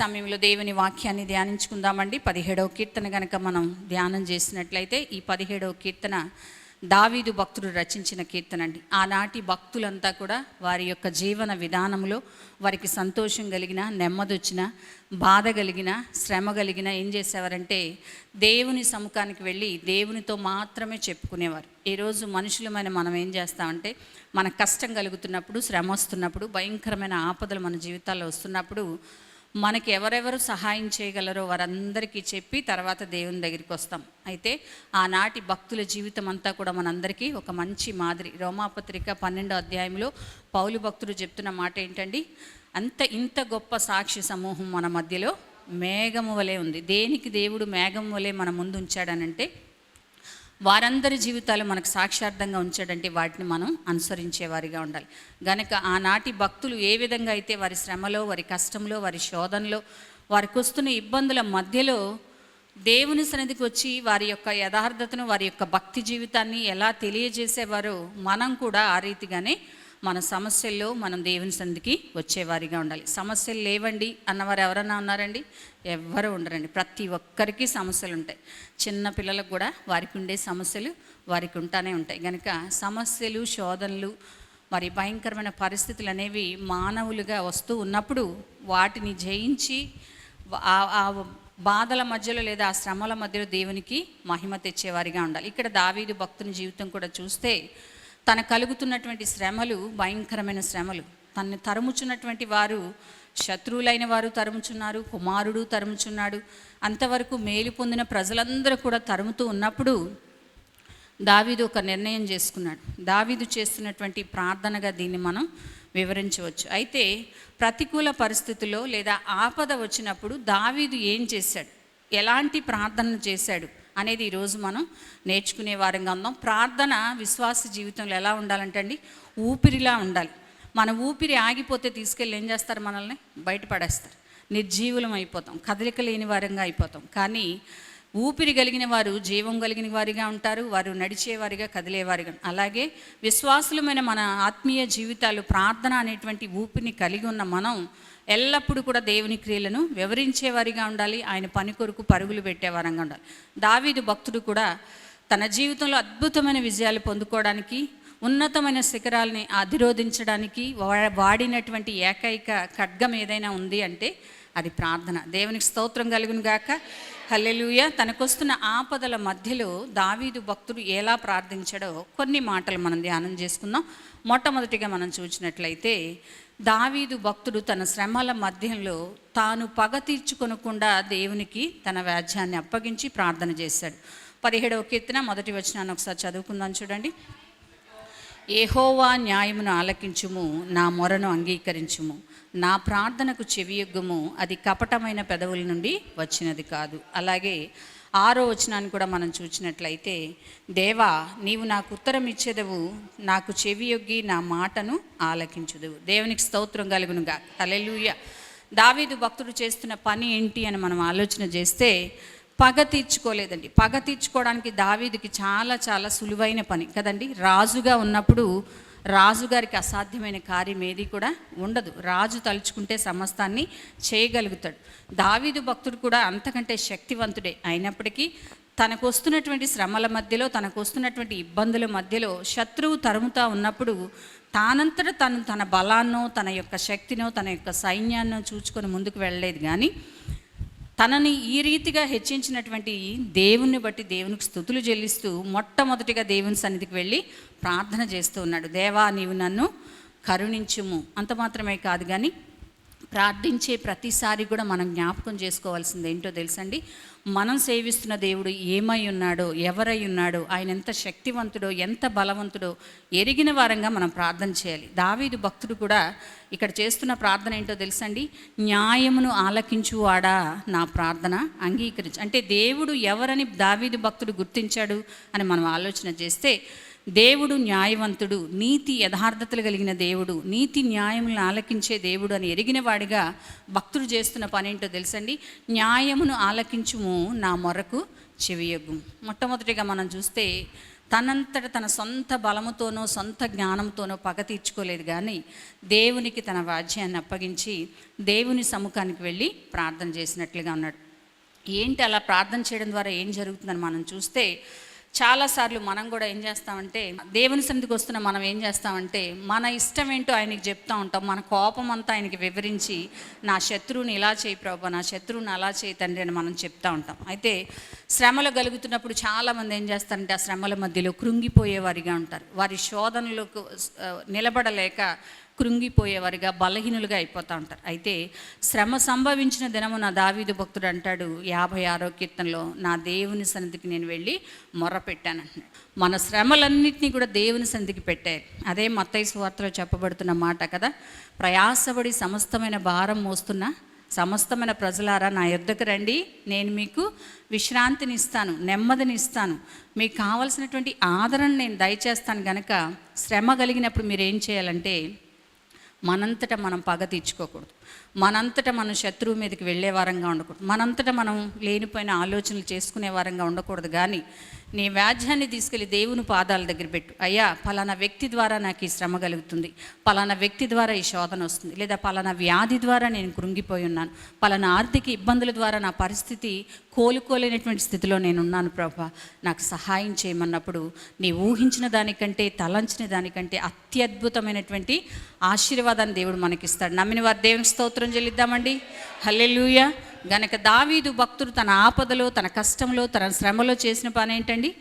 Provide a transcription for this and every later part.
సమయంలో దేవుని వాక్యాన్ని ధ్యానించుకుందామండి. పదిహేడవ కీర్తన గనక మనం ధ్యానం చేసినట్లయితే ఈ పదిహేడవ కీర్తన దావీదు భక్తుడు రచించిన కీర్తన అండి. ఆనాటి భక్తులంతా కూడా వారి యొక్క జీవన విధానంలో వారికి సంతోషం కలిగిన నెమ్మది వచ్చిన బాధ కలిగిన శ్రమ కలిగిన ఏం చేసేవారంటే దేవుని సముఖానికి వెళ్ళి దేవునితో మాత్రమే చెప్పుకునేవారు. ఈరోజు మనుషులమైన మనం ఏం చేస్తామంటే మన కష్టం కలుగుతున్నప్పుడు శ్రమ వస్తున్నప్పుడు భయంకరమైన ఆపదలు మన జీవితాల్లో వస్తున్నప్పుడు మనకి ఎవరెవరు సహాయం చేయగలరో వారందరికీ చెప్పి తర్వాత దేవుని దగ్గరికి వస్తాం. అయితే ఆనాటి భక్తుల జీవితం అంతా కూడా మనందరికీ ఒక మంచి మాదిరి. రోమాపత్రిక పన్నెండో అధ్యాయంలో పౌలు భక్తుడు చెప్తున్న మాట ఏంటండి? అంత ఇంత గొప్ప సాక్షి సమూహం మన మధ్యలో మేఘము వలె ఉంది. దేనికి దేవుడు మేఘం వలె మన ముందు ఉంచాడనంటే వారందరి జీవితాలు మనకు సాక్షార్థంగా ఉంచాడంటే వాటిని మనం అనుసరించేవారిగా ఉండాలి. గనక ఆనాటి భక్తులు ఏ విధంగా అయితే వారి శ్రమలో వారి కష్టంలో వారి శోధనలో వారికి వస్తున్న ఇబ్బందుల మధ్యలో దేవుని సన్నిధికి వచ్చి వారి యొక్క యథార్థతను వారి యొక్క భక్తి జీవితాన్ని ఎలా తెలియజేసేవారో మనం కూడా ఆ రీతిగానే మన సమస్యల్లో మనం దేవుని సందికి వచ్చేవారిగా ఉండాలి. సమస్యలు లేవండి అన్నవారు ఎవరన్నా ఉన్నారండి? ఎవ్వరు ఉండరండి. ప్రతి ఒక్కరికి సమస్యలు ఉంటాయి. చిన్న పిల్లలకు కూడా వారికి ఉండే సమస్యలు వారికి ఉంటానే ఉంటాయి. కనుక సమస్యలు శోధనలు మరి భయంకరమైన పరిస్థితులు అనేవి మానవులుగా వస్తూ ఉన్నప్పుడు వాటిని జయించి ఆ- ఆ బాధల మధ్యలో లేదా ఆ శ్రమల మధ్యలో దేవునికి మహిమ తెచ్చేవారిగా ఉండాలి. ఇక్కడ దావీదు భక్తుని జీవితం కూడా చూస్తే తన కలుగుతున్నటువంటి శ్రమలు భయంకరమైన శ్రమలు. తనని తరుముచున్నటువంటి వారు శత్రువులైన వారు తరుముచున్నారు కుమారుడు తరుముచున్నాడు. అంతవరకు మేలు పొందిన ప్రజలందరూ కూడా తరుముతూ ఉన్నప్పుడు దావీదు ఒక నిర్ణయం చేసుకున్నాడు. దావీదు చేస్తున్నటువంటి ప్రార్థనగా దీన్ని మనం వివరించవచ్చు. అయితే ప్రతికూల పరిస్థితుల్లో లేదా ఆపద వచ్చినప్పుడు దావీదు ఏం చేశాడు? ఎలాంటి ప్రార్థన చేశాడు? అనేది ఈరోజు మనం నేర్చుకునే వారంగా ఉందాం. ప్రార్థన విశ్వాస జీవితంలో ఎలా ఉండాలంటే అండి ఊపిరిలా ఉండాలి. మన ఊపిరి ఆగిపోతే తీసుకెళ్ళి ఏం చేస్తారు మనల్ని? బయటపడేస్తారు నిర్జీవులం అయిపోతాం. కదలిక లేని వారంగా అయిపోతాం. కానీ ఊపిరి కలిగిన వారు జీవం కలిగిన వారిగా ఉంటారు వారు నడిచేవారిగా కదిలేవారిగా. అలాగే విశ్వాసులమైన మన ఆత్మీయ జీవితాలు ప్రార్థన అనేటువంటి ఊపిరిని కలిగి ఉన్న మనం ఎల్లప్పుడూ కూడా దేవుని క్రియలను వివరించేవారిగా ఉండాలి ఆయన పని కొరకు పరుగులు పెట్టేవారంగా ఉండాలి. దావీదు భక్తుడు కూడా తన జీవితంలో అద్భుతమైన విజయాలు పొందుకోవడానికి ఉన్నతమైన శిఖరాలని అధిరోధించడానికి వా- వాడినటువంటి ఏకైక ఖడ్గం ఏదైనా ఉంది అంటే అది ప్రార్థన. దేవునికి స్తోత్రం కలుగును గాక. హల్లెలూయ. తనకొస్తున్న ఆపదల మధ్యలో దావీదు భక్తుడు ఎలా ప్రార్థించాడో కొన్ని మాటలు మనం ధ్యానం చేసుకుందాం. మొట్టమొదటిగా మనం చూసినట్లయితే దావీదు భక్తుడు తన శ్రమల మధ్యంలో తాను పగ తీర్చుకొనకుండా దేవునికి తన వ్యాధ్యాన్ని అప్పగించి ప్రార్థన చేశాడు. పదిహేడవ కీర్తన మొదటి వచనాన్ని ఒకసారి చదువుకుందాం చూడండి. ఏహోవా న్యాయమును ఆలకించుము నా మొరను అంగీకరించుము. నా ప్రార్థనకు చెవియొగ్గుము అది కపటమైన పెదవుల నుండి వచ్చినది కాదు. అలాగే ఆరో వచనాన్ని కూడా మనం చూసినట్లయితే దేవా నీవు నాకు ఉత్తరం ఇచ్చేదవు నాకు చెవియొగ్గి నా మాటను ఆలకించుదువు. దేవునికి స్తోత్రం కలుగునుగా హల్లెలూయా. దావీదు భక్తుడు చేస్తున్న పని ఏంటి అని మనం ఆలోచన చేస్తే పగ తీర్చుకోలేదండి. పగ తీర్చుకోవడానికి దావీదుకి చాలా చాలా సులువైన పని. కదండి? రాజుగా ఉన్నప్పుడు రాజుగారికి అసాధ్యమైన కార్యం ఏది కూడా ఉండదు. రాజు తలుచుకుంటే సమస్తాన్ని చేయగలుగుతాడు. దావీదు భక్తుడు కూడా అంతకంటే శక్తివంతుడే అయినప్పటికీ తనకు వస్తున్నటువంటి శ్రమల మధ్యలో తనకు వస్తున్నటువంటి ఇబ్బందుల మధ్యలో శత్రువు తరుముతా ఉన్నప్పుడు తానంతట తను తన బలాన్నో తన యొక్క శక్తినో తన యొక్క సైన్యాన్నో చూచుకొని ముందుకు వెళ్ళలేదు. కానీ తనని ఈ రీతిగా హెచ్చించినటువంటి దేవుణ్ణి బట్టి దేవునికి స్థుతులు చెల్లిస్తూ మొట్టమొదటిగా దేవుని సన్నిధికి వెళ్ళి ప్రార్థన చేస్తూ ఉన్నాడు. దేవా నీవు నన్ను కరుణించుము. అంత మాత్రమే కాదు కానీ ప్రార్థించే ప్రతిసారి కూడా మనం జ్ఞాపకం చేసుకోవాల్సింది ఏంటో తెలుసండి? మనం సేవిస్తున్న దేవుడు ఏమై ఉన్నాడో ఎవరై ఉన్నాడో ఆయన ఎంత శక్తివంతుడో ఎంత బలవంతుడో ఎరిగిన వారంగా మనం ప్రార్థన చేయాలి. దావీదు భక్తుడు కూడా ఇక్కడ చేస్తున్న ప్రార్థన ఏంటో తెలుసండి? న్యాయమును ఆలకించువాడా నా ప్రార్థన అంగీకరించు. అంటే దేవుడు ఎవరని దావీదు భక్తుడు గుర్తించాడు అని మనం ఆలోచన చేస్తే దేవుడు న్యాయవంతుడు నీతి యథార్థతలు కలిగిన దేవుడు నీతి న్యాయములను ఆలకించే దేవుడు అని ఎరిగిన వాడిగా భక్తుడు చేస్తున్న పని ఏంటో తెలుసండి? న్యాయమును ఆలకించుము నా మొరకు చెవియొగ్గు. మొట్టమొదటిగా మనం చూస్తే తనంతట తన సొంత బలముతోనో సొంత జ్ఞానంతోనో పగ తీర్చుకోలేదు కానీ దేవునికి తన వాద్యాన్ని అప్పగించి దేవుని సముఖానికి వెళ్ళి ప్రార్థన చేసినట్లుగా ఉన్నాడు. ఏంటి అలా ప్రార్థన చేయడం ద్వారా ఏం జరుగుతుందని మనం చూస్తే చాలాసార్లు మనం కూడా ఏం చేస్తామంటే దేవుని సన్నిధికి వస్తున్న మనం ఏం చేస్తామంటే మన ఇష్టం ఏంటో ఆయనకి చెప్తా ఉంటాం. మన కోపం అంతా ఆయనకి వివరించి నా శత్రువుని ఇలా చేయి ప్రభు నా శత్రువుని అలా చేయి తండ్రి అని మనం చెప్తా ఉంటాం. అయితే శ్రమలు కలుగుతున్నప్పుడు చాలామంది ఏం చేస్తారంటే ఆ శ్రమల మధ్యలో కృంగిపోయేవారిగా ఉంటారు. వారి శోధనలకు నిలబడలేక కృంగిపోయేవారిగా బలహీనులుగా అయిపోతూ ఉంటారు. అయితే శ్రమ సంభవించిన దినము నా దావీదు భక్తుడు అంటాడు యాభై ఆరో కీర్తనలో నా దేవుని సన్నిధికి నేను వెళ్ళి మొరపెట్టాను అంటున్నాడు మన శ్రమలన్నింటినీ కూడా దేవుని సన్నిధికి పెట్టారు. అదే మత్తయ్య సువార్తలో చెప్పబడుతున్న మాట కదా ప్రయాసపడి సమస్తమైన భారం మోస్తున్న సమస్తమైన ప్రజలారా నా యుద్ధకు రండి నేను మీకు విశ్రాంతిని ఇస్తాను నెమ్మదిని ఇస్తాను మీకు కావలసినటువంటి ఆదరణ నేను దయచేస్తాను గనక శ్రమ కలిగినప్పుడు మీరు ఏం చేయాలంటే మనంతట మనం పగ తీర్చుకోకూడదు. మనంతట మనం శత్రువు మీదకి వెళ్ళే వారంగా ఉండకూడదు. మనంతట మనం లేనిపోయిన ఆలోచనలు చేసుకునే వారంగా ఉండకూడదు. కానీ నీ వ్యాధ్యాన్ని తీసుకెళ్ళి దేవుని పాదాల దగ్గర పెట్టు. అయ్యా పలానా వ్యక్తి ద్వారా నాకు ఈ శ్రమ కలుగుతుంది. పలానా వ్యక్తి ద్వారా ఈ శోధన వస్తుంది. లేదా పలానా వ్యాధి ద్వారా నేను కృంగిపోయి ఉన్నాను. పలానా ఆర్థిక ఇబ్బందుల ద్వారా నా పరిస్థితి కోలుకోలేనటువంటి స్థితిలో నేను ఉన్నాను ప్రభా. నాకు సహాయం చేయమన్నప్పుడు నీ ఊహించిన దానికంటే తలంచిన దానికంటే అత్యద్భుతమైనటువంటి ఆశీర్వాదాన్ని దేవుడు మనకిస్తాడు. నమ్మిన వారు దేవుని స్తోత్రం చెల్లిద్దామండి. హల్లెలూయ. గనక దావీదు భక్తుడు తన ఆపదలో తన కష్టంలో తన శ్రమలో చేసిన పని ఏంటండి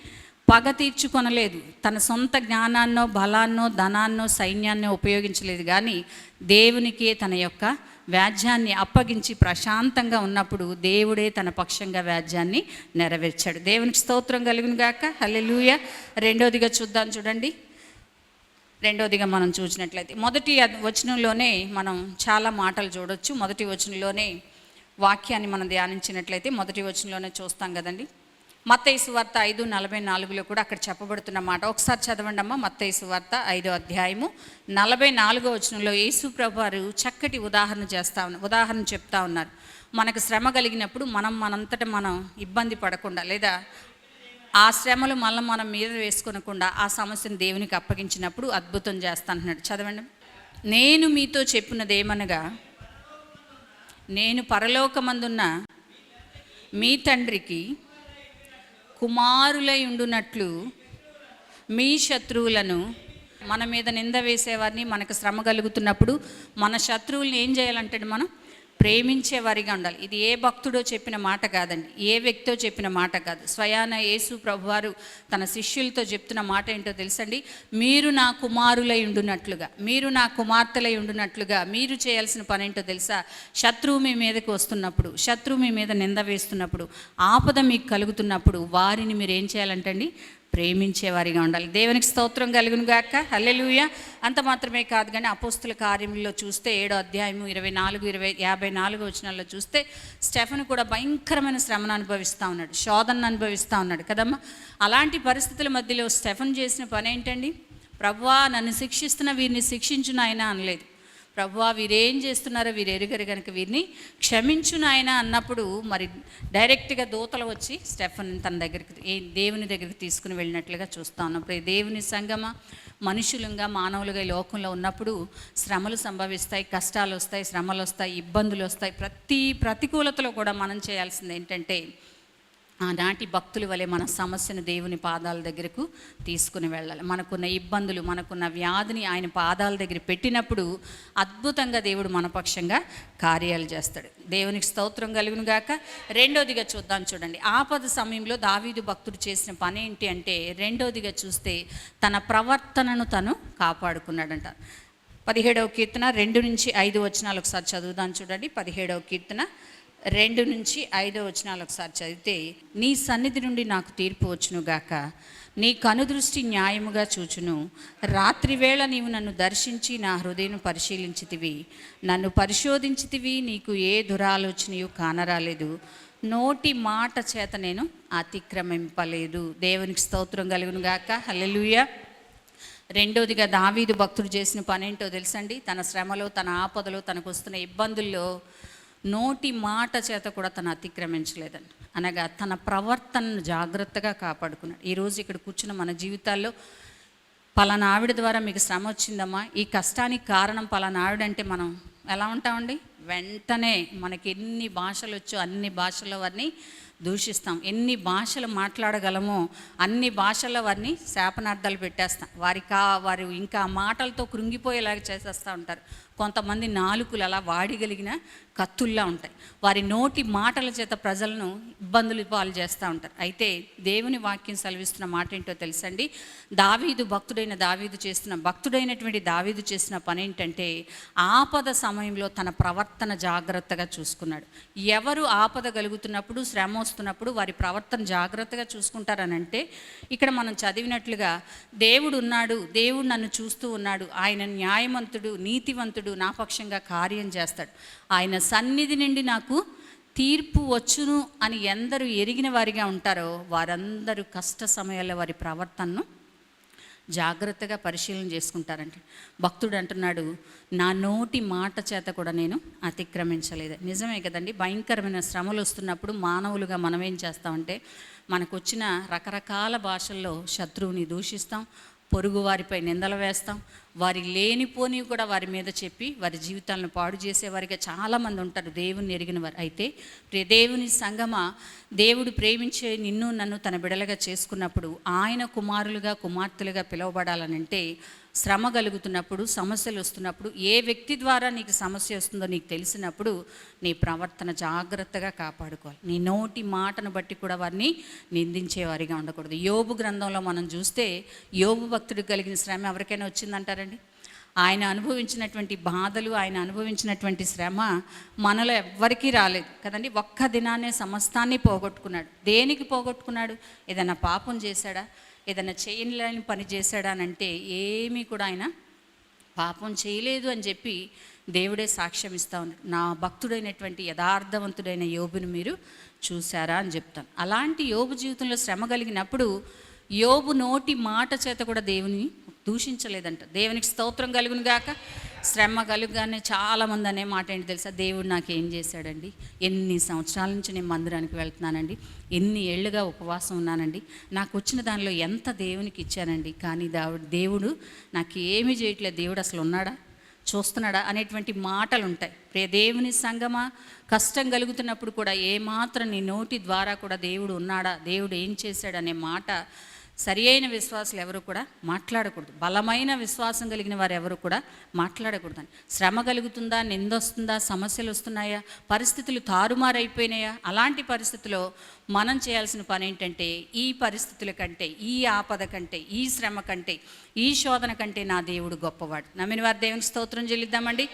పగ తీర్చుకొనలేదు. తన సొంత జ్ఞానాన్నో బలాన్నో ధనాన్నో సైన్యాన్నో ఉపయోగించలేదు. కానీ దేవునికే తన యొక్క వ్యాజ్యాన్ని అప్పగించి ప్రశాంతంగా ఉన్నప్పుడు దేవుడే తన పక్షంగా వ్యాజ్యాన్ని నెరవేర్చాడు. దేవునికి స్తోత్రం కలుగును గాక. హల్లెలూయ. రెండోదిగా చూద్దాం చూడండి. రెండోదిగా మనం చూసినట్లయితే మొదటి వచనంలోనే మనం చాలా మాటలు చూడొచ్చు. మొదటి వచనంలోనే వాక్యాన్ని మనం ధ్యానించినట్లయితే మొదటి వచనంలోనే చూస్తాం కదండి. మత్తైసు వార్త ఐదు నలభై నాలుగులో కూడా అక్కడ చెప్పబడుతున్న మాట. ఒకసారి చదవండి అమ్మా మత్తైసు వార్త ఐదో అధ్యాయము నలభై నాలుగో వచనంలో యేసు ప్రభువారు చక్కటి ఉదాహరణ చేస్తా ఉన్నారు ఉదాహరణ చెప్తా ఉన్నారు. మనకు శ్రమ కలిగినప్పుడు మనం మనంతట మనం ఇబ్బంది పడకుండా లేదా ఆ శ్రమలు మళ్ళీ మనం మీద వేసుకునకుండా ఆ సమస్యను దేవునికి అప్పగించినప్పుడు అద్భుతం చేస్తా అంటున్నాడు. చదవండి. నేను మీతో చెప్పినది ఏమనగా నేను పరలోకమందున్న మీ తండ్రికి కుమారులై ఉండునట్లు మీ శత్రువులను మన మీద నింద వేసేవారిని మనకు శ్రమ కలుగుతున్నప్పుడు మన శత్రువుల్ని ఏం చేయాలంటే మనం? ప్రేమించేవారిగా ఉండాలి. ఇది ఏ భక్తుడో చెప్పిన మాట కాదండి. ఏ వ్యక్తో చెప్పిన మాట కాదు. స్వయాన యేసు ప్రభువారు తన శిష్యులతో చెప్తున్న మాట ఏంటో తెలుసండి? మీరు నా కుమారులై ఉండునట్లుగా మీరు నా కుమార్తెలై ఉండునట్లుగా మీరు చేయాల్సిన పని ఏంటో తెలుసా? శత్రువు మీ మీదకి వస్తున్నప్పుడు శత్రువు మీ మీద నింద వేస్తున్నప్పుడు ఆపద మీకు కలుగుతున్నప్పుడు వారిని మీరు ఏం చేయాలంటండి? ప్రేమించేవారిగా ఉండాలి. దేవునికి స్తోత్రం కలుగును గాక. హల్లెలూయ. అంత మాత్రమే కాదు కానీ అపోస్తుల కార్యంలో చూస్తే ఏడో అధ్యాయము ఇరవై నాలుగు ఇరవై యాభై నాలుగు వచనాల్లో చూస్తే స్టెఫన్ కూడా భయంకరమైన శ్రమను అనుభవిస్తూ ఉన్నాడు. శోధనను అనుభవిస్తూ ఉన్నాడు కదమ్మా. అలాంటి పరిస్థితుల మధ్యలో స్టెఫన్ చేసిన పని ఏంటండి ప్రవ్వా నన్ను శిక్షిస్తున్న వీరిని శిక్షించు నాయనా అనలేదు. ప్రభువా వీరేం చేస్తున్నారో వీరు ఎరుగరు కనుక వీరిని క్షమించు నాయన అన్నప్పుడు మరి డైరెక్ట్గా దూతలు వచ్చి స్టెఫన్ తన దగ్గరికి ఏ దేవుని దగ్గరికి తీసుకుని వెళ్ళినట్లుగా చూస్తా ఉన్నాం. ఈ దేవుని సంగమ మనుషులుగా మానవులుగా ఈ లోకంలో ఉన్నప్పుడు శ్రమలు సంభవిస్తాయి కష్టాలు వస్తాయి శ్రమలు వస్తాయి ఇబ్బందులు వస్తాయి. ప్రతి ప్రతికూలతలో కూడా మనం చేయాల్సింది ఏంటంటే ఆనాటి భక్తుల వలె మన సమస్యను దేవుని పాదాల దగ్గరకు తీసుకుని వెళ్ళాలి. మనకున్న ఇబ్బందులు మనకున్న వ్యాధిని ఆయన పాదాల దగ్గర పెట్టినప్పుడు అద్భుతంగా దేవుడు మన పక్షంగా కార్యాలు చేస్తాడు. దేవునికి స్తోత్రం కలుగును గాక. రెండోదిగా చూద్దాం చూడండి. ఆపద సమయంలో దావీదు భక్తుడు చేసిన పని ఏంటి అంటే రెండోదిగా చూస్తే తన ప్రవర్తనను తను కాపాడుకున్నాడంట. పదిహేడవ కీర్తన రెండు నుంచి ఐదు వచనాలు ఒకసారి చదువుదాం చూడండి. పదిహేడవ కీర్తన రెండు నుంచి ఐదో వచనాలు ఒకసారి చదివితే నీ సన్నిధి నుండి నాకు తీర్పు వచ్చును గాక నీ కనుదృష్టి న్యాయముగా చూచును. రాత్రివేళ నీవు నన్ను దర్శించి నా హృదయం పరిశీలించితివి. నన్ను పరిశోధించితివి నీకు ఏ దురాలోచనయు కానరాలేదు. నోటి మాట చేత నేను అతిక్రమింపలేదు. దేవునికి స్తోత్రం కలుగును గాక హల్లెలూయా. రెండోదిగా దావీదు భక్తుడు చేసిన పనేంటో తెలుసండి? తన శ్రమలో తన ఆపదలో తనకు వస్తున్న ఇబ్బందుల్లో నోటి మాట చేత కూడా తను అతిక్రమించలేదండి. అనగా తన ప్రవర్తనను జాగ్రత్తగా కాపాడుకున్నాడు. ఈరోజు ఇక్కడ కూర్చున్న మన జీవితాల్లో పలానా ఆవిడ ద్వారా మీకు శ్రమ వచ్చిందమ్మా. ఈ కష్టానికి కారణం పలానా ఆవిడ అంటే మనం ఎలా ఉంటామండి? వెంటనే మనకి ఎన్ని భాషలు వచ్చో అన్ని భాషల్లో వారిని దూషిస్తాం. ఎన్ని భాషలు మాట్లాడగలమో అన్ని భాషల్లో వారిని శాపనార్థాలు పెట్టేస్తాం. వారికా వారు ఇంకా మాటలతో కృంగిపోయేలాగా చేసేస్తూ ఉంటారు. కొంతమంది నాలుకలు అలా వాడిగలిగిన కత్తుల్లా ఉంటాయి. వారి నోటి మాటల చేత ప్రజలను ఇబ్బందులు పాలు చేస్తూ ఉంటారు. అయితే దేవుని వాక్యం సెలవిస్తున్న మాట ఏంటో తెలుసండి? దావీదు భక్తుడైన దావీదు చేస్తున్న భక్తుడైనటువంటి దావీదు చేసిన పని ఏంటంటే ఆపద సమయంలో తన ప్రవర్తన జాగ్రత్తగా చూసుకున్నాడు. ఎవరు ఆపద కలుగుతున్నప్పుడు శ్రమ వస్తున్నప్పుడు వారి ప్రవర్తన జాగ్రత్తగా చూసుకుంటారనంటే ఇక్కడ మనం చదివినట్లుగా దేవుడు ఉన్నాడు దేవుడు నన్ను చూస్తూ ఉన్నాడు ఆయన న్యాయమంతుడు నీతివంతుడు నా పక్షంగా కార్యం చేస్తాడు. ఆయన సన్నిధి నుండి నాకు తీర్పు వచ్చును అని ఎందరు ఎరిగిన వారిగా ఉంటారో వారందరూ కష్ట సమయాల్లో వారి ప్రవర్తనను జాగ్రత్తగా పరిశీలన చేసుకుంటారంటే. భక్తుడు అంటున్నాడు నా నోటి మాట చేత కూడా నేను అతిక్రమించలేదు. నిజమే కదండి భయంకరమైన శ్రమలు వస్తున్నప్పుడు మానవులుగా మనం ఏం చేస్తామంటే మనకు వచ్చిన రకరకాల భాషల్లో శత్రువుని దూషిస్తాం పొరుగు వారిపై నిందలు వేస్తాం. వారి లేనిపోనివి కూడా వారి మీద చెప్పి వారి జీవితాలను పాడు చేసేవారిగా చాలామంది ఉంటారు. దేవుని ఎరిగిన వారు అయితే దేవుని సంగమ దేవుడు ప్రేమించే నిన్ను నన్ను తన బిడలుగా చేసుకున్నప్పుడు ఆయన కుమారులుగా కుమార్తెలుగా పిలువబడాలనంటే శ్రమ కలుగుతున్నప్పుడు సమస్యలు వస్తున్నప్పుడు ఏ వ్యక్తి ద్వారా నీకు సమస్య వస్తుందో నీకు తెలిసినప్పుడు నీ ప్రవర్తన జాగ్రత్తగా కాపాడుకోవాలి. నీ నోటి మాటను బట్టి కూడా వారిని నిందించేవారిగా ఉండకూడదు. యోబు గ్రంథంలో మనం చూస్తే యోబు భక్తుడికి కలిగిన శ్రమ ఎవరికైనా వచ్చిందంటారండి? ఆయన అనుభవించినటువంటి బాధలు ఆయన అనుభవించినటువంటి శ్రమ మనలో ఎవ్వరికీ రాలేదు. కదండి? ఒక్క దినాన్ని సమస్తాన్ని పోగొట్టుకున్నాడు. దేనికి పోగొట్టుకున్నాడు? ఏదైనా పాపం చేశాడా? ఏదైనా చేయలేని పని చేశాడానంటే ఏమీ కూడా ఆయన పాపం చేయలేదు అని చెప్పి దేవుడే సాక్ష్యం ఇస్తా ఉన్నాడు నా భక్తుడైనటువంటి యథార్థవంతుడైన యోబుని మీరు చూశారా అని చెప్తాను. అలాంటి యోబు జీవితంలో శ్రమ కలిగినప్పుడు యోబు నోటి మాట చేత కూడా దేవుని దూషించలేదంట. దేవునికి స్తోత్రం కలుగును గాక. శ్రమ కలుగుగానే చాలామంది అనే మాట ఏంటి తెలుసా? దేవుడు నాకు ఏం చేశాడండి? ఎన్ని సంవత్సరాల నుంచి నేను మందిరానికి వెళ్తున్నానండి? ఎన్ని ఏళ్ళుగా ఉపవాసం ఉన్నానండి? నాకు వచ్చిన దానిలో ఎంత దేవునికి ఇచ్చానండి? కానీ దా దేవుడు నాకు ఏమీ చేయట్లేదు. దేవుడు అసలు ఉన్నాడా? చూస్తున్నాడా? అనేటువంటి మాటలు ఉంటాయి ప్రే దేవుని సంగమా? కష్టం కలుగుతున్నప్పుడు కూడా ఏమాత్రం నీ నోటి ద్వారా కూడా దేవుడు ఉన్నాడా? దేవుడు ఏం చేశాడు అనే మాట సరి అయిన విశ్వాసులు ఎవరు కూడా మాట్లాడకూడదు. బలమైన విశ్వాసం కలిగిన వారు ఎవరు కూడా మాట్లాడకూడదు అని. శ్రమ కలుగుతుందా? నిందొస్తుందా సమస్యలు వస్తున్నాయా? పరిస్థితులు తారుమారైపోయినాయా? అలాంటి పరిస్థితిలో మనం చేయాల్సిన పని ఏంటంటే ఈ పరిస్థితుల కంటే ఈ ఆపద కంటే ఈ శ్రమ కంటే ఈ శోధన కంటే నా దేవుడు గొప్పవాడు. నమ్మిన వారి దేవుని స్తోత్రం చెల్లిద్దామండి.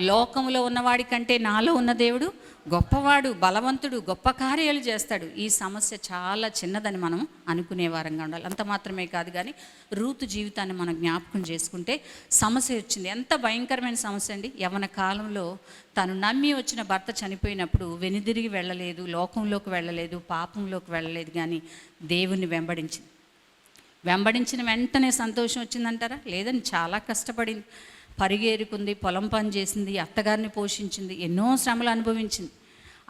లోకంలో ఉన్నవాడి కంటే నాలో ఉన్న దేవుడు గొప్పవాడు బలవంతుడు గొప్ప కార్యాలు చేస్తాడు. ఈ సమస్య చాలా చిన్నదని మనం అనుకునే వారంగా ఉండాలి. అంత మాత్రమే కాదు కానీ రూతు జీవితాన్ని మనం జ్ఞాపకం చేసుకుంటే సమస్య వచ్చింది. ఎంత భయంకరమైన సమస్య అండి. యవన కాలంలో తను నమ్మి వచ్చిన భర్త చనిపోయినప్పుడు వెనుదిరిగి వెళ్ళలేదు లోకంలోకి వెళ్ళలేదు పాపంలోకి వెళ్ళలేదు కానీ దేవుణ్ణి వెంబడించింది. వెంబడించిన వెంటనే సంతోషం వచ్చిందంటారా? లేదని చాలా కష్టపడింది. పరిగేరుకుంది పొలం పని చేసింది అత్తగారిని పోషించింది ఎన్నో శ్రమలు అనుభవించింది.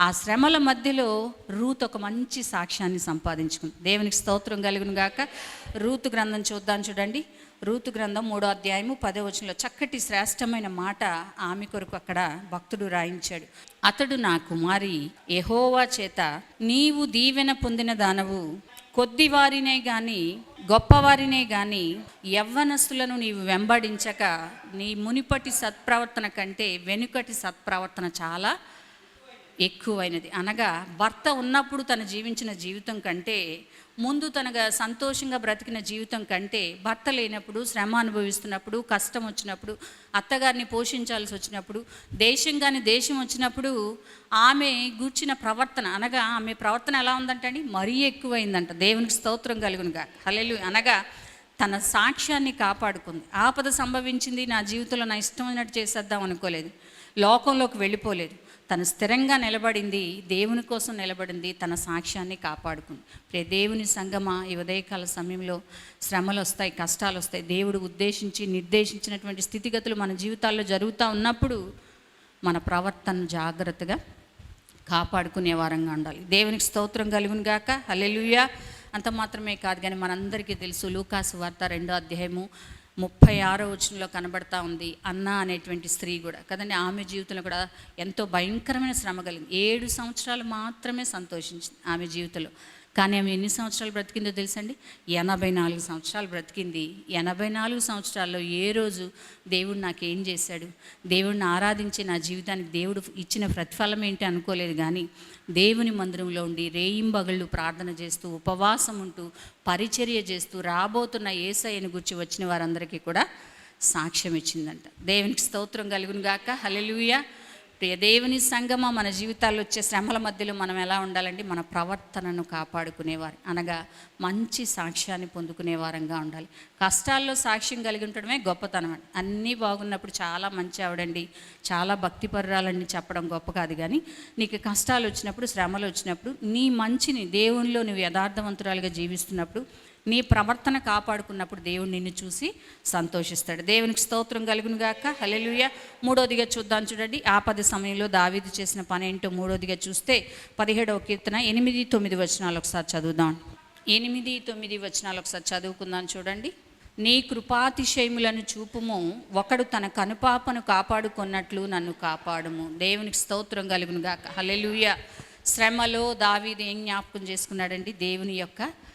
ఆ శ్రమల మధ్యలో రూత్ ఒక మంచి సాక్ష్యాన్ని సంపాదించుకుంది. దేవునికి స్తోత్రం కలుగును గాక. రూతు గ్రంథం చూద్దాం చూడండి. రూతు గ్రంథం మూడో అధ్యాయము పదో వచనంలో చక్కటి శ్రేష్టమైన మాట ఆమె కొరకు అక్కడ భక్తుడు రాయించాడు. అతడు నా కుమారి ఎహోవా చేత నీవు దీవెన పొందిన దానవు కొద్దివారినే గాని గొప్పవారినే గాని యవ్వనస్తులను నీవు వెంబడించక నీ మునిపటి సత్ప్రవర్తన కంటే వెనుకటి సత్ప్రవర్తన చాలా ఎక్కువైనది. అనగా భర్త ఉన్నప్పుడు తను జీవించిన జీవితం కంటే ముందు తనగా సంతోషంగా బ్రతికిన జీవితం కంటే భర్త లేనప్పుడు శ్రమ అనుభవిస్తున్నప్పుడు కష్టం వచ్చినప్పుడు అత్తగారిని పోషించాల్సి వచ్చినప్పుడు దేశం కానీ దేశం వచ్చినప్పుడు ఆమె గూర్చిన ప్రవర్తన అనగా ఆమె ప్రవర్తన ఎలా ఉందంటండి మరీ ఎక్కువైందంట. దేవునికి స్తోత్రం కలుగునుగా. హలెలు అనగా తన సాక్ష్యాన్ని కాపాడుకుంది. ఆపద సంభవించింది నా జీవితంలో నా ఇష్టమైనట్టు చేసేద్దాం అనుకోలేదు. లోకంలోకి వెళ్ళిపోలేదు. తను స్థిరంగా నిలబడింది దేవుని కోసం నిలబడింది తన సాక్ష్యాన్ని కాపాడుకుంది. ప్రే దేవుని సంగమ ఈ ఉదయకాల సమయంలో శ్రమలు వస్తాయి కష్టాలు వస్తాయి. దేవుడు ఉద్దేశించి నిర్దేశించినటువంటి స్థితిగతులు మన జీవితాల్లో జరుగుతూ ఉన్నప్పుడు మన ప్రవర్తన జాగ్రత్తగా కాపాడుకునే వారంగా ఉండాలి. దేవునికి స్తోత్రం కలుగును గాక. హల్లెలూయా. అంత మాత్రమే కాదు కానీ మనందరికీ తెలుసు లూకాసు వార్త రెండో అధ్యాయము ముప్పై ఆరో వచనంలో కనబడతా ఉంది అన్న అనేటువంటి స్త్రీ కూడా. కదండి ఆమె జీవితంలో కూడా ఎంతో భయంకరమైన శ్రమ కలిగింది. ఏడు సంవత్సరాలు మాత్రమే సంతోషించింది ఆమె జీవితంలో. కానీ ఆమె ఎన్ని సంవత్సరాలు బ్రతికిందో తెలుసండి? ఎనభై నాలుగు సంవత్సరాలు బ్రతికింది. ఎనభై నాలుగు సంవత్సరాల్లో ఏ రోజు దేవుడు నాకేం చేశాడు? దేవుడిని ఆరాధించి నా జీవితానికి దేవుడు ఇచ్చిన ప్రతిఫలం ఏంటి అనుకోలేదు కానీ దేవుని మందిరంలో ఉండి రేయింబగళ్ళు ప్రార్థన చేస్తూ ఉపవాసం ఉంటూ పరిచర్య చేస్తూ రాబోతున్న ఏసయ్యను గురించి వచ్చిన వారందరికీ కూడా సాక్ష్యం ఇచ్చిందంట. దేవునికి స్తోత్రం కలుగును గాక. ప్రియదేవుని దేవుని సంగమ మన జీవితాల్లో వచ్చే శ్రమల మధ్యలో మనం ఎలా ఉండాలండి? మన ప్రవర్తనను కాపాడుకునేవారు. అనగా మంచి సాక్ష్యాన్ని పొందుకునే వారంగా ఉండాలి. కష్టాల్లో సాక్ష్యం కలిగి ఉండడమే గొప్పతనం అండి. అన్నీ బాగున్నప్పుడు చాలా మంచి ఆవిడండి. చాలా భక్తిపరురాలని చెప్పడం గొప్ప కాదు కానీ నీకు కష్టాలు వచ్చినప్పుడు శ్రమలు వచ్చినప్పుడు నీ మంచిని దేవునిలో నువ్వు యథార్థవంతురాలుగా జీవిస్తున్నప్పుడు నీ ప్రవర్తన కాపాడుకున్నప్పుడు దేవుడు నిన్ను చూసి సంతోషిస్తాడు. దేవునికి స్తోత్రం కలుగును గాక మూడోదిగా చూద్దాం చూడండి. ఆపద సమయంలో దావీదు చేసిన పని ఏంటో మూడోదిగా చూస్తే పదిహేడవ కీర్తన ఎనిమిది తొమ్మిది వచనాలు ఒకసారి చదువుదాం. ఎనిమిది తొమ్మిది వచనాలు ఒకసారి చదువుకుందాం చూడండి. నీ కృపాతిశయములను చూపుము. ఒకడు తన కనుపాపను కాపాడుకున్నట్లు నన్ను కాపాడుము. దేవునికి స్తోత్రం కలుగును గాక శ్రమలో దావీది ఏం జ్ఞాపకం చేసుకున్నాడండి? దేవుని యొక్క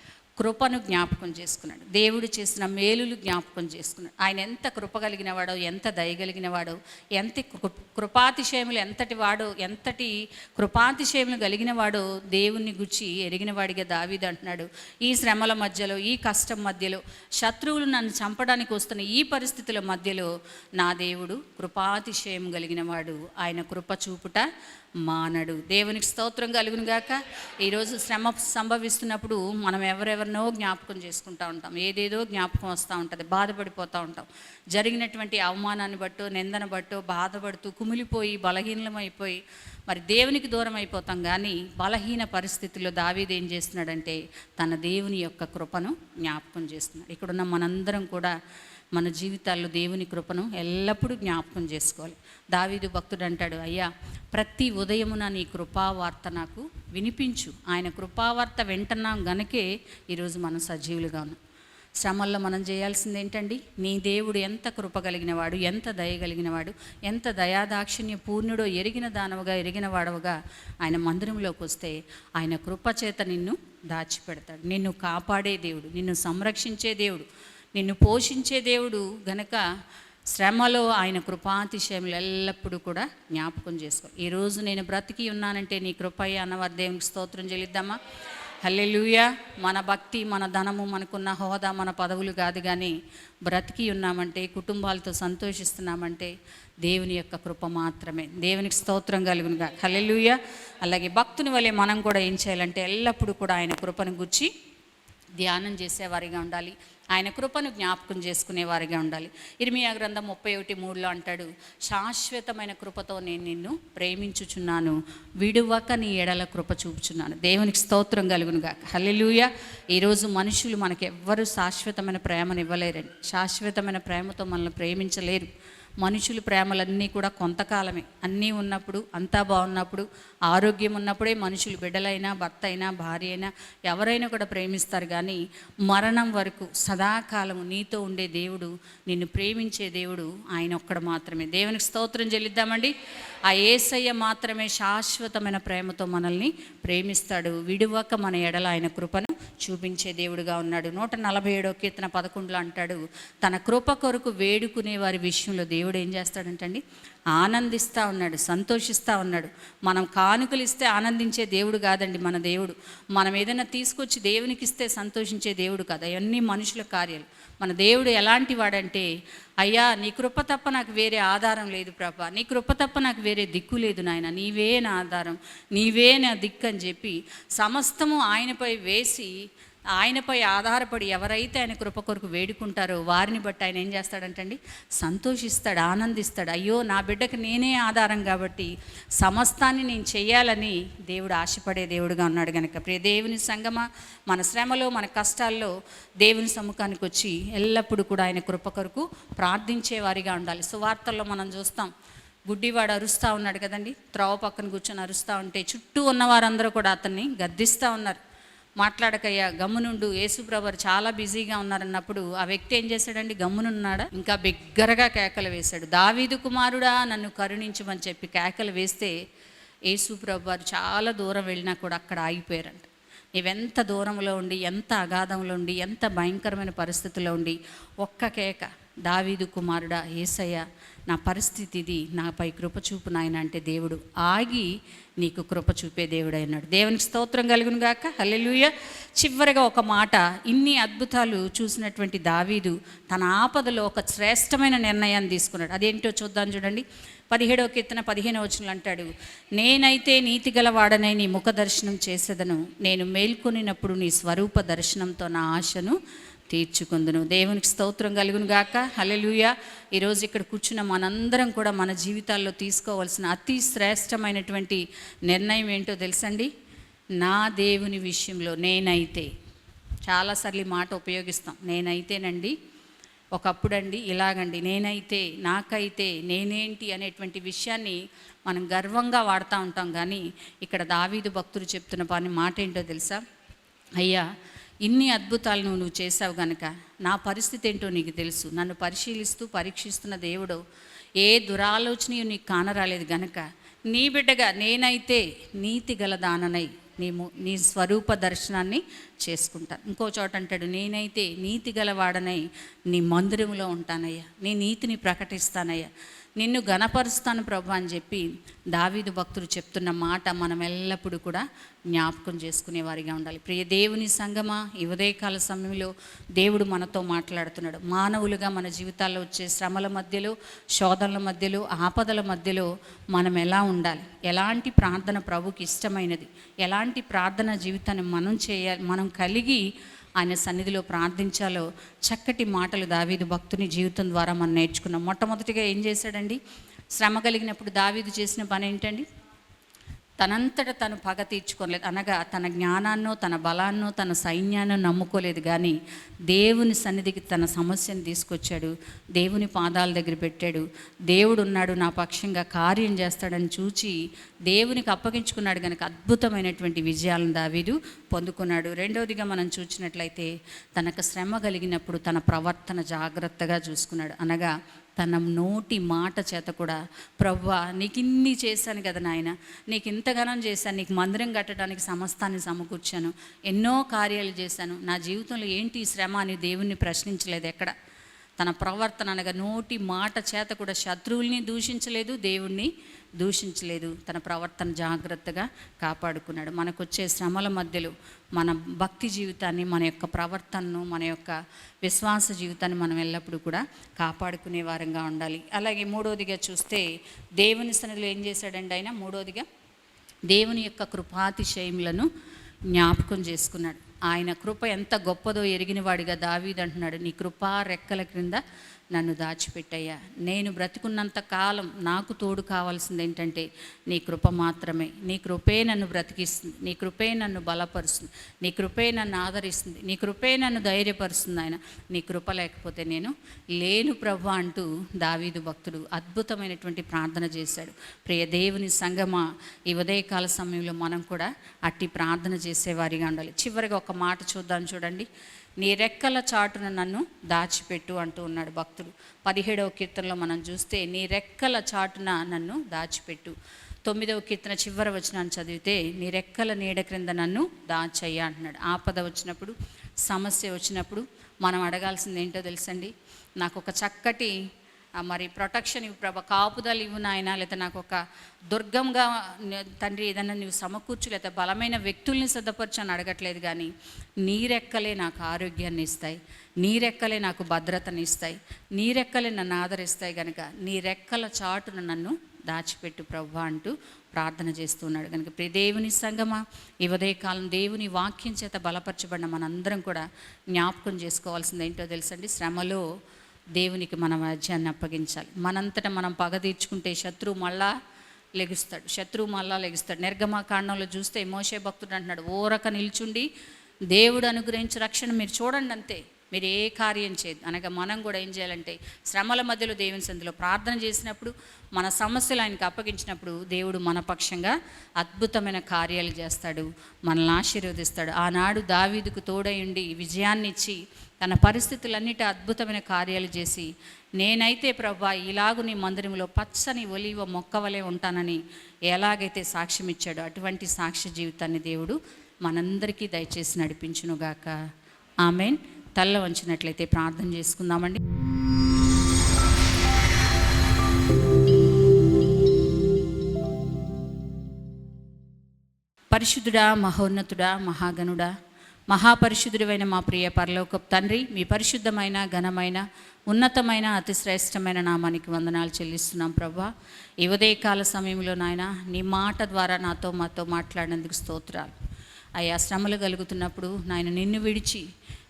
కృపను జ్ఞాపకం చేసుకున్నాడు. దేవుడు చేసిన మేలులు జ్ఞాపకం చేసుకున్నాడు. ఆయన ఎంత కృప కలిగిన వాడో ఎంత దయగలిగిన వాడో ఎంత కృ- కృపాతిశయములు ఎంతటి వాడో ఎంతటి కృపాతిశయములు కలిగిన వాడో దేవుణ్ణి గుచ్చి ఎరిగిన వాడిగా దావీదు అంటున్నాడు. ఈ శ్రమల మధ్యలో ఈ కష్టం మధ్యలో శత్రువులు నన్ను చంపడానికి వస్తున్న ఈ పరిస్థితుల మధ్యలో నా దేవుడు కృపాతిశయం కలిగిన వాడు ఆయన కృప చూపుట మానడు. దేవునికి స్తోత్రం కలుగునుగాక ఈరోజు శ్రమ సంభవిస్తున్నప్పుడు మనం ఎవరెవరిని జ్ఞాపకం చేసుకుంటూ ఉంటాం. ఏదేదో జ్ఞాపకం వస్తూ ఉంటుంది బాధపడిపోతూ ఉంటాం. జరిగినటువంటి అవమానాన్ని బట్టు నిందన బట్టు బాధపడుతూ కుమిలిపోయి బలహీనమైపోయి మరి దేవునికి దూరం అయిపోతాం కానీ బలహీన పరిస్థితుల్లో దావీది ఏం చేస్తున్నాడంటే తన దేవుని యొక్క కృపను జ్ఞాపకం చేస్తున్నాడు. ఇక్కడున్న మనందరం కూడా మన జీవితాల్లో దేవుని కృపను ఎల్లప్పుడూ జ్ఞాపకం చేసుకోవాలి. దావీదు భక్తుడు అంటాడు అయ్యా ప్రతి ఉదయమున నీ కృపావార్త నాకు వినిపించు. ఆయన కృపావార్త వింటున్నాం గనకే ఈరోజు మనం సజీవులుగా ఉన్నాం. శ్రమల్లో మనం చేయాల్సింది ఏంటండి? నీ దేవుడు ఎంత కృప కలిగినవాడు ఎంత దయ కలిగినవాడు ఎంత దయాదాక్షిణ్య పూర్ణుడో ఎరిగిన దానవుగా ఎరిగిన వాడవుగా ఆయన మందిరంలోకి వస్తే ఆయన కృప చేత నిన్ను దాచిపెడతాడు. నిన్ను కాపాడే దేవుడు నిన్ను సంరక్షించే దేవుడు. నిన్ను పోషించే దేవుడు గనక శ్రమలో ఆయన కృపాతిశయములు ఎల్లప్పుడూ కూడా జ్ఞాపకం చేసుకో. ఈరోజు నేను బ్రతికి ఉన్నానంటే నీ కృపయ్య అన్నవారి దేవునికి స్తోత్రం చెల్లిద్దామా? హల్లెలూయా. మన భక్తి మన ధనము మనకున్న హోదా మన పదవులు కాదు కానీ బ్రతికి ఉన్నామంటే కుటుంబాలతో సంతోషిస్తున్నామంటే దేవుని యొక్క కృప మాత్రమే. దేవునికి స్తోత్రం కలుగునుగా హల్లెలూయ. అలాగే భక్తుని వలె మనం కూడా ఏం చేయాలంటే ఎల్లప్పుడూ కూడా ఆయన కృపను గుర్చి ధ్యానం చేసేవారిగా ఉండాలి. ఆయన కృపను జ్ఞాపకం చేసుకునేవారిగా ఉండాలి. ఇర్మియా గ్రంథం ముప్పై ఒకటి మూడులో అంటాడు శాశ్వతమైన కృపతో నేను నిన్ను ప్రేమించుచున్నాను విడువక నీ ఎడల కృప చూపుచున్నాను. దేవునికి స్తోత్రం కలుగునుగా హల్లెలూయా. ఈరోజు మనుషులు మనకి ఎవ్వరూ శాశ్వతమైన ప్రేమను ఇవ్వలేరండి శాశ్వతమైన ప్రేమతో మనల్ని ప్రేమించలేరు. మనుషుల ప్రేమలన్నీ కూడా కొంతకాలమే. అన్నీ ఉన్నప్పుడు అంతా బాగున్నప్పుడు ఆరోగ్యం ఉన్నప్పుడే మనుషులు బిడ్డలైనా భర్త అయినా భార్య అయినా ఎవరైనా కూడా ప్రేమిస్తారు కానీ మరణం వరకు సదాకాలము నీతో ఉండే దేవుడు నిన్ను ప్రేమించే దేవుడు ఆయన ఒక్కడు మాత్రమే. దేవునికి స్తోత్రం చెల్లిద్దామండి. ఆ ఏసయ్య మాత్రమే శాశ్వతమైన ప్రేమతో మనల్ని ప్రేమిస్తాడు. విడువక మన ఎడల ఆయన కృపను చూపించే దేవుడుగా ఉన్నాడు. నూట నలభై ఏడో కీర్తన పదకొండులో అంటాడు తన కృప కొరకు వేడుకునే వారి విషయంలో దేవుడు ఏం చేస్తాడంటండి ఆనందిస్తూ ఉన్నాడు సంతోషిస్తూ ఉన్నాడు. మనం కానుకలు ఇస్తే ఆనందించే దేవుడు కాదండి మన దేవుడు. మనం ఏదైనా తీసుకొచ్చి దేవునికి ఇస్తే సంతోషించే దేవుడు కాదు. అవన్నీ మనుషుల కార్యాలు. మన దేవుడు ఎలాంటి వాడంటే అయ్యా నీ కృప తప్ప నాకు వేరే ఆధారం లేదు ప్రభా. నీ కృప తప్ప నాకు వేరే దిక్కు లేదు నాయన. నీవే నా ఆధారం. నీవే నా దిక్కు అని చెప్పి సమస్తము ఆయనపై వేసి ఆయనపై ఆధారపడి ఎవరైతే ఆయన కృప కొరకు వేడుకుంటారో వారిని బట్టి ఆయన ఏం చేస్తాడంటండి? సంతోషిస్తాడు ఆనందిస్తాడు. అయ్యో నా బిడ్డకు నేనే ఆధారం కాబట్టి సమస్తాన్ని నేను చేయాలని దేవుడు ఆశపడే దేవుడుగా ఉన్నాడు కనుక ప్రియ దేవుని సంగమ మన శ్రమలో మన కష్టాల్లో దేవుని సముఖానికి వచ్చి ఎల్లప్పుడూ కూడా ఆయన కృప కొరకు ప్రార్థించేవారిగా ఉండాలి. సువార్తల్లో మనం చూస్తాం గుడ్డివాడు అరుస్తూ ఉన్నాడు కదండి? త్రోవ పక్కన కూర్చొని అరుస్తూ ఉంటే చుట్టూ ఉన్న వారందరూ కూడా అతన్ని గద్దిస్తూ ఉన్నారు. మాట్లాడకయ్యా గమ్మునుండు. యేసుప్రభర్ చాలా బిజీగా ఉన్నారన్నప్పుడు ఆ వ్యక్తి ఏం చేశాడండి? గమ్మునున్నాడా? ఇంకా బిగ్గరగా కేకలు వేశాడు. దావీదు కుమారుడా నన్ను కరుణించమని చెప్పి కేకలు వేస్తే యేసుప్రభర్ చాలా దూరం వెళ్ళినా కూడా అక్కడ ఆగిపోయారంట. నీవెంత దూరంలో ఉండి ఎంత అగాధంలో ఉండి ఎంత భయంకరమైన పరిస్థితిలో ఉండి ఒక్క కేక దావీదు కుమారుడా ఏసయ్య నా పరిస్థితి ఇది. నాపై కృప చూపు నాయన అంటే దేవుడు. ఆగి నీకు కృప చూపే దేవుడు అన్నాడు దేవునికి స్తోత్రం కలుగును గాక. హల్లెలూయ. చివరిగా ఒక మాట. ఇన్ని అద్భుతాలు చూసినటువంటి దావీదు తన ఆపదలో ఒక శ్రేష్టమైన నిర్ణయాన్ని తీసుకున్నాడు. అదేంటో చూద్దాం చూడండి. పదిహేడవ కీర్తన పదిహేను వచనంలో అంటాడు నేనైతే నీతి గలవాడనై నీ ముఖ దర్శనం చేసేదను. నేను మేల్కొనినప్పుడు నీ స్వరూప దర్శనంతో నా ఆశను తీర్చుకుందును. దేవునికి స్తోత్రం కలుగును గాక. హల్లెలూయ. ఈరోజు ఇక్కడ కూర్చున్న మనందరం కూడా మన జీవితాల్లో తీసుకోవాల్సిన అతి శ్రేష్టమైనటువంటి నిర్ణయం ఏంటో తెలుసండి? నా దేవుని విషయంలో నేనైతే. చాలాసార్లు ఈ మాట ఉపయోగిస్తాం. నేనైతేనండి ఒకప్పుడండి ఇలాగండి. నేనైతే నాకైతే నేనేంటి అనేటువంటి విషయాన్ని మనం గర్వంగా వాడుతూ ఉంటాం. కానీ ఇక్కడ దావీదు భక్తులు చెప్తున్న పని మాట ఏంటో తెలుసా? అయ్యా ఇన్ని అద్భుతాలు నువ్వు నువ్వు చేసావు గనక నా పరిస్థితి ఏంటో నీకు తెలుసు. నన్ను పరిశీలిస్తూ పరీక్షిస్తున్న దేవుడు ఏ దురాలోచన నీకు కానరాలేదు గనక నీ బిడ్డగా నేనైతే నీతి గల దాననై నీ నీ స్వరూప దర్శనాన్ని చేసుకుంటాను. ఇంకో చోట అంటాడు నేనైతే నీతి గలవాడనై నీ మందిరంలో ఉంటానయ్యా. నీ నీతిని ప్రకటిస్తానయ్యా. నిన్ను గణపరుస్తాను ప్రభు అని చెప్పి దావీదు భక్తులు చెప్తున్న మాట మనం ఎల్లప్పుడూ కూడా జ్ఞాపకం చేసుకునే వారిగా ఉండాలి. ప్రియ దేవుని సంగమా ఈ ఉదయకాల సమయంలో దేవుడు మనతో మాట్లాడుతున్నాడు. మానవులుగా మన జీవితాల్లో వచ్చే శ్రమల మధ్యలో శోధనల మధ్యలో ఆపదల మధ్యలో మనం ఎలా ఉండాలి? ఎలాంటి ప్రార్థన ప్రభుకి ఇష్టమైనది? ఎలాంటి ప్రార్థన జీవితాన్ని మనం చేయాలి? మనం కలిగి ఆయన సన్నిధిలో ప్రార్థించాలో చక్కటి మాటలు దావీదు భక్తుని జీవితం ద్వారా మనం నేర్చుకున్నాం. మొట్టమొదటిగా ఏం చేశాడండి? శ్రమ కలిగినప్పుడు దావీదు చేసిన పని ఏంటండి? తనంతట తను పగ తీర్చుకోలేదు. అనగా తన జ్ఞానాన్నో తన బలాన్నో తన సైన్యాన్నో నమ్ముకోలేదు. కానీ దేవుని సన్నిధికి తన సమస్యను తీసుకొచ్చాడు. దేవుని పాదాల దగ్గర పెట్టాడు. దేవుడు ఉన్నాడు నా పక్షంగా కార్యం చేస్తాడని చూచి దేవునికి అప్పగించుకున్నాడు కనుక అద్భుతమైనటువంటి విజయాలను దావీదు పొందుకున్నాడు. రెండవదిగా మనం చూసినట్లయితే తనకు శ్రమ కలిగినప్పుడు తన ప్రవర్తన జాగ్రత్తగా చూసుకున్నాడు. అనగా తన నోటి మాట చేత కూడా ప్రవ్వా నీకు ఇన్ని చేశాను కదా నాయన. నీకు ఇంతగానం చేశాను. నీకు మందిరం కట్టడానికి సమస్తాన్ని సమకూర్చాను. ఎన్నో కార్యాలు చేశాను. నా జీవితంలో ఏంటి శ్రమ అని దేవుణ్ణి ప్రశ్నించలేదు ఎక్కడ. తన ప్రవర్తన అనగా నోటి మాట చేత కూడా శత్రువుల్ని దూషించలేదు దేవుణ్ణి దూషించలేదు. తన ప్రవర్తన జాగ్రత్తగా కాపాడుకున్నాడు. మనకు వచ్చే శ్రమల మధ్యలో మన భక్తి జీవితాన్ని మన యొక్క ప్రవర్తనను మన యొక్క విశ్వాస జీవితాన్ని మనం ఎల్లప్పుడూ కూడా కాపాడుకునే వారంగా ఉండాలి. అలాగే మూడోదిగా చూస్తే దేవుని సన్నిధిలో ఏం చేశాడండి ఆయన? మూడోదిగా దేవుని యొక్క కృపాతిశయములను జ్ఞాపకం చేసుకున్నాడు. ఆయన కృప ఎంత గొప్పదో ఎరిగినవాడిగా దావీదంటున్నాడు. నీ కృప రెక్కల క్రింద నన్ను దాచిపెట్టయ్యా. నేను బ్రతికున్నంత కాలం నాకు తోడు కావాల్సింది ఏంటంటే నీ కృప మాత్రమే. నీ కృపే నన్ను బ్రతికిస్తుంది. నీ కృపే నన్ను బలపరుస్తుంది. నీ కృపే నన్ను ఆదరిస్తుంది. నీ కృపే నన్ను ధైర్యపరుస్తుంది ఆయన. నీ కృప లేకపోతే నేను లేను ప్రభు అంటూ దావీదు భక్తుడు అద్భుతమైనటువంటి ప్రార్థన చేశాడు. ప్రియ దేవుని సంగమా ఈ ఉదయకాల సమయంలో మనం కూడా అట్టి ప్రార్థన చేసేవారిగా ఉండాలి. చివరిగా ఒక మాట చూద్దాం చూడండి. నీ రెక్కల చాటున నన్ను దాచిపెట్టు అంటూ ఉన్నాడు భక్తుడు. పదిహేడవ కీర్తనలో మనం చూస్తే నీ రెక్కల చాటున నన్ను దాచిపెట్టు. తొమ్మిదవ కీర్తన చివరి వచనాన్ని చదివితే నీ రెక్కల నీడ క్రింద నన్ను దాచయ్య అంటున్నాడు. ఆపద వచ్చినప్పుడు సమస్య వచ్చినప్పుడు మనం అడగాల్సింది ఏంటో తెలుసండి? నాకు ఒక చక్కటి మరి ప్రొటెక్షన్ ఇవ్వు ప్రభ. కాపుదలు ఇవ్వు నాయన లేదా నాకు ఒక దుర్గంగా తండ్రి ఏదైనా నువ్వు సమకూర్చు లేదా బలమైన వ్యక్తుల్ని సిద్ధపరచు అని అడగట్లేదు కానీ నీరెక్కలే నాకు ఆరోగ్యాన్ని ఇస్తాయి నీరెక్కలే నాకు భద్రతని ఇస్తాయి నీరెక్కలే నన్ను ఆదరిస్తాయి కనుక నీ రెక్కల చాటున నన్ను దాచిపెట్టు ప్రభు అంటూ ప్రార్థన చేస్తున్నాడు కనుక ప్రియ దేవుని సంగమా ఈ ఉదయకాలం దేవుని వాక్యం చేత బలపరచబడిన మనందరం కూడా జ్ఞాపకం చేసుకోవాల్సింది ఏంటో తెలుసండి? శ్రమలో దేవునికి మన రాజ్యాన్ని అప్పగించాలి. మనంతట మనం పగ తీర్చుకుంటే శత్రువు మళ్ళా లెగుస్తాడు. శత్రువు మళ్ళా లెగుస్తాడు. నిర్గమా కాండంలో చూస్తే మోసే భక్తుడు అంటున్నాడు ఓరక నిల్చుండి దేవుడు అనుగ్రహించి రక్షణ మీరు చూడండి అంతే. మీరు ఏ కార్యం చేయదు అనగా మనం కూడా ఏం చేయాలంటే శ్రమల మధ్యలో దేవుని సంధిలో ప్రార్థన చేసినప్పుడు మన సమస్యలు ఆయనకు అప్పగించినప్పుడు దేవుడు మన పక్షంగా అద్భుతమైన కార్యాలు చేస్తాడు. మనల్ని ఆశీర్వదిస్తాడు. ఆనాడు దావీదుకు తోడై ఉండి విజయాన్ని ఇచ్చి తన పరిస్థితులన్నిటి అద్భుతమైన కార్యాలు చేసి నేనైతే ప్రభా ఇలాగు నీ మందిరంలో పచ్చని ఒలివ మొక్క వలె ఉంటానని ఎలాగైతే సాక్ష్యం ఇచ్చాడో అటువంటి సాక్ష్య జీవితాన్ని దేవుడు మనందరికీ దయచేసి నడిపించునుగాక. ఆమెన్. తల్ల వంచినట్లయితే ప్రార్థన చేసుకుందామండి. పరిశుద్ధుడా మహోన్నతుడా మహాగణుడా మహాపరిశుద్ధుడివైన మా ప్రియ పరలోకపు తండ్రి మీ పరిశుద్ధమైన ఘనమైన ఉన్నతమైన అతి శ్రేష్టమైన నామానికి వందనాలు చెల్లిస్తున్నాం ప్రభా. ఈ ఉదయకాల సమయంలో నాయన నీ మాట ద్వారా నాతో మాతో మాట్లాడినందుకు స్తోత్రాలు. అయ్యా శ్రమలు కలుగుతున్నప్పుడు నాయన నిన్ను విడిచి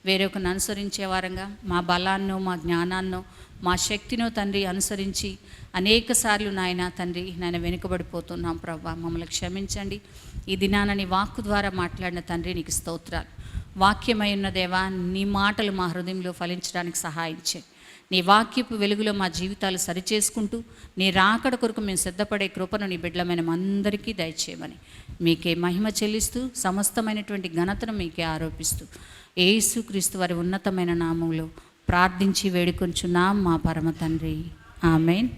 వేరొకరిని అనుసరించే వారంగా మా బలాన్నో మా జ్ఞానాన్నో మా శక్తినో తండ్రి అనుసరించి అనేక సార్లు నాయన తండ్రి నాయన వెనుకబడిపోతున్నాం ప్రభా. మమ్మల్ని క్షమించండి. ఈ దినాన నీ వాక్కు ద్వారా మాట్లాడిన తండ్రి నీకు స్తోత్రాలు. వాక్యమై ఉన్న దేవా నీ మాటలు మా హృదయంలో ఫలించడానికి సహాయం చేయి నీ వాక్యపు వెలుగులో మా జీవితాలు సరిచేసుకుంటూ నీ రాకడ కొరకు మేము సిద్ధపడే కృపను నీ బిడ్డలమైన అందరికీ దయచేయమని మీకే మహిమ చెల్లిస్తూ సమస్తమైనటువంటి ఘనతను మీకే ఆరోపిస్తూ ఏసుక్రీస్తు వారి ఉన్నతమైన నామంలో ప్రార్థించి వేడుకొంచున్నాం మా పరమ తండ్రి. ఆమెన్.